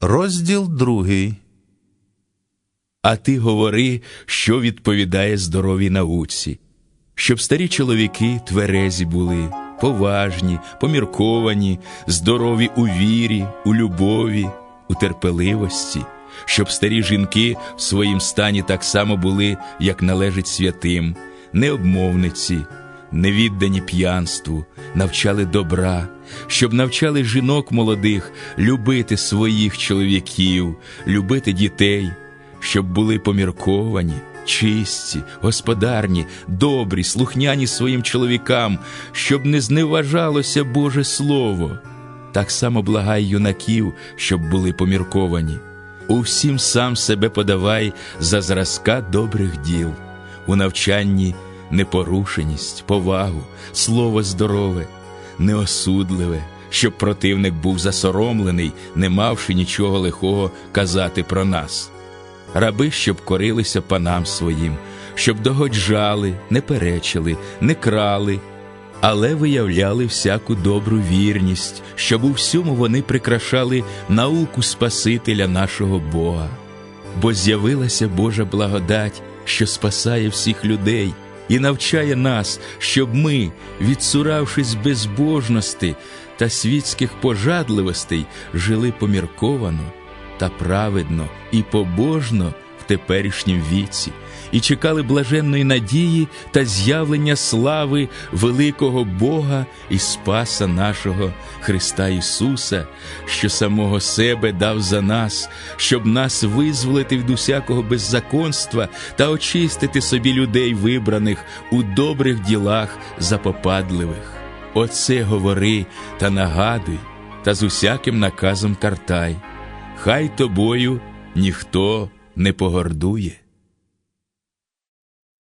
Розділ другий. А ти говори, що відповідає здоровій науці, щоб старі чоловіки тверезі були, поважні, помірковані, здорові у вірі, у любові, у терпеливості, щоб старі жінки в своїм стані так само були, як належить святим, необмовниці, невіддані п'янству, навчали добра, щоб навчали жінок молодих любити своїх чоловіків, любити дітей, щоб були помірковані, чисті, господарні, добрі, слухняні своїм чоловікам, щоб не зневажалося Боже Слово. Так само благай юнаків, щоб були помірковані. У всім сам себе подавай за зразка добрих діл, у навчанні непорушеність, повагу, слово здорове, неосудливе, щоб противник був засоромлений, не мавши нічого лихого казати про нас. Раби, щоб корилися панам своїм, щоб догоджали, не перечили, не крали, але виявляли всяку добру вірність, щоб у всьому вони прикрашали науку Спасителя нашого Бога. Бо з'явилася Божа благодать, що спасає всіх людей і навчає нас, щоб ми, відсуравшись безбожності та світських пожадливостей, жили помірковано та праведно і побожно в теперішнім віці, і чекали блаженної надії та з'явлення слави великого Бога і Спаса нашого Христа Ісуса, що самого себе дав за нас, щоб нас визволити від усякого беззаконства та очистити собі людей, вибраних у добрих ділах запопадливих. Оце говори та нагадуй, та з усяким наказом картай хай тобою ніхто не погордує.